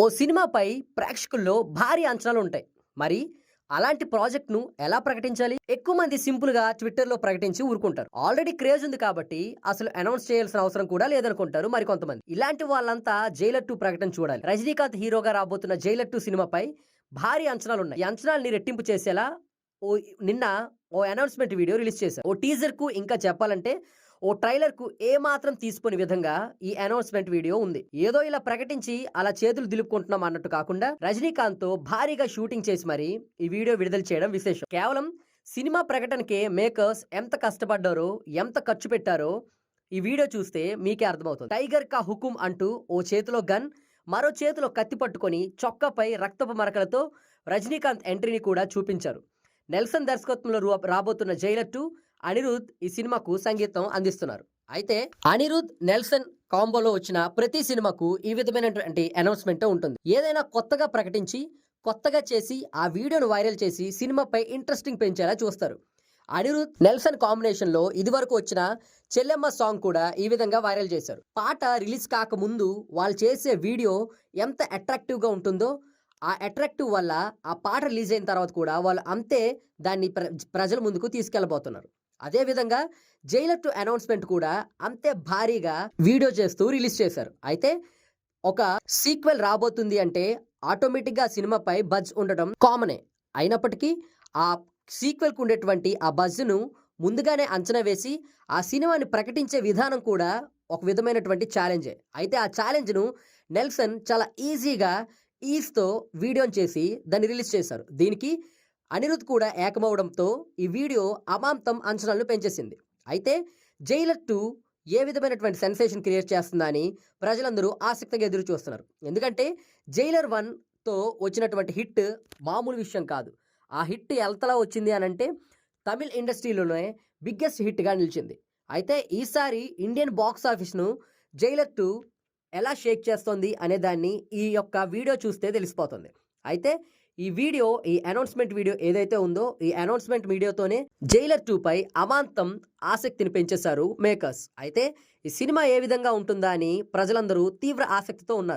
ఓ సినిమాపై ప్రేక్షకుల్లో భారీ అంచనాలు ఉంటాయి మరి అలాంటి ప్రాజెక్ట్ను ఎలా ప్రకటించాలి? ఎక్కువ మంది సింపుల్గా ట్విట్టర్లో ప్రకటించి ఊరుకుంటారు. ఆల్రెడీ క్రేజ్ ఉంది కాబట్టి అసలు అనౌన్స్ చేయాల్సిన అవసరం కూడా లేదనుకుంటారు మరి కొంతమంది. ఇలాంటి వాళ్ళంతా జైలర్ టూ ప్రకటన చూడాలి. రజనీకాంత్ హీరోగా రాబోతున్న జైలర్ టూ సినిమాపై భారీ అంచనాలు ఉన్నాయి ఈ అంచనాల్ని రెట్టింపు చేసేలా ఓ నిన్న ఓ అనౌన్స్మెంట్ వీడియో రిలీజ్ చేశారు. ఓ టీజర్కు ఇంకా చెప్పాలంటే ఓ ట్రైలర్కు ఏ మాత్రం తీసుకోని విధంగా ఈ అనౌన్స్మెంట్ వీడియో ఉంది. ఏదో ఇలా ప్రకటించి అలా చేతులు దిలుపుకుంటున్నాం అన్నట్టు కాకుండా రజనీకాంత్తో భారీగా షూటింగ్ చేసి మరి ఈ వీడియో విడుదల చేయడం విశేషం. కేవలం సినిమా ప్రకటనకే మేకర్స్ ఎంత కష్టపడ్డారో ఎంత ఖర్చు పెట్టారో ఈ వీడియో చూస్తే మీకే అర్థమవుతుంది. టైగర్ కా హుకుం అంటూ ఓ చేతిలో గన్ మరో చేతిలో కత్తి పట్టుకొని చొక్కపై రక్తపు మరకలతో రజనీకాంత్ ఎంట్రీని కూడా చూపించారు. నెల్సన్ దర్శకత్వంలో రాబోతున్న జైలర్ టూ అనిరుద్ ఈ సినిమాకు సంగీతం అందిస్తున్నారు. అయితే అనిరుద్ నెల్సన్ కాంబోలో వచ్చిన ప్రతి సినిమాకు ఈ విధమైనటువంటి అనౌన్స్మెంట్ ఉంటుంది. ఏదైనా కొత్తగా ప్రకటించి కొత్తగా చేసి ఆ వీడియోను వైరల్ చేసి సినిమాపై ఇంట్రెస్టింగ్ పెంచేలా చూస్తారు. అనిరుద్ నెల్సన్ కాంబినేషన్లో ఇదివరకు వచ్చిన చెల్లెమ్మ సాంగ్ కూడా ఈ విధంగా వైరల్ చేశారు. పాట రిలీజ్ కాకముందు వాళ్ళు చేసే వీడియో ఎంత అట్రాక్టివ్గా ఉంటుందో ఆ అట్రాక్టివ్ వల్ల ఆ పాట రిలీజ్ అయిన తర్వాత కూడా వాళ్ళు అంతే దాన్ని ప్ర- ప్రజల ముందుకు తీసుకెళ్ళబోతున్నారు అదేవిధంగా జైలర్ టు అనౌన్స్మెంట్ కూడా అంతే భారీగా వీడియో చేస్తూ రిలీజ్ చేశారు. అయితే ఒక సీక్వెల్ రాబోతుంది అంటే ఆటోమేటిక్గా సినిమాపై బజ్ ఉండడం కామనే. అయినప్పటికీ ఆ సీక్వెల్కు ఉండేటువంటి ఆ బజ్ను ముందుగానే అంచనా వేసి ఆ సినిమాని ప్రకటించే విధానం కూడా ఒక విధమైనటువంటి ఛాలెంజే. అయితే ఆ ఛాలెంజ్ను నెల్సన్ చాలా ఈజీగా ఈస్తో వీడియోని చేసి దాన్ని రిలీజ్ చేశారు. దీనికి అనిరుద్ కూడా ఏకమవడంతో ఈ వీడియో అమాంతం అంచనాలను పెంచేసింది. అయితే జైలర్ టూ ఏ విధమైనటువంటి సెన్సేషన్ క్రియేట్ చేస్తుందని ప్రజలందరూ ఆసక్తిగా ఎదురు చూస్తున్నారు. ఎందుకంటే జైలర్ వన్తో వచ్చినటువంటి హిట్ మామూలు విషయం కాదు. ఆ హిట్ ఎంతలా వచ్చింది అని అంటే తమిళ్ ఇండస్ట్రీలోనే బిగ్గెస్ట్ హిట్గా నిలిచింది. అయితే ఈసారి ఇండియన్ బాక్స్ ఆఫీస్ను జైలర్ టూ ఎలా షేక్ చేస్తోంది అనే దాన్ని ఈ యొక్క వీడియో చూస్తే తెలిసిపోతుంది. అయితే ఈ వీడియో ఈ అనౌన్స్మెంట్ వీడియో ఏదైతే ఉందో ఈ అనౌన్స్మెంట్ వీడియోతోనే జైలర్ టూ పై అమాంతం ఆసక్తిని పెంచేశారు మేకర్స్ అయితే ఈ సినిమా ఏ విధంగా ఉంటుందా అని ప్రజలందరూ తీవ్ర ఆసక్తితో ఉన్నారు.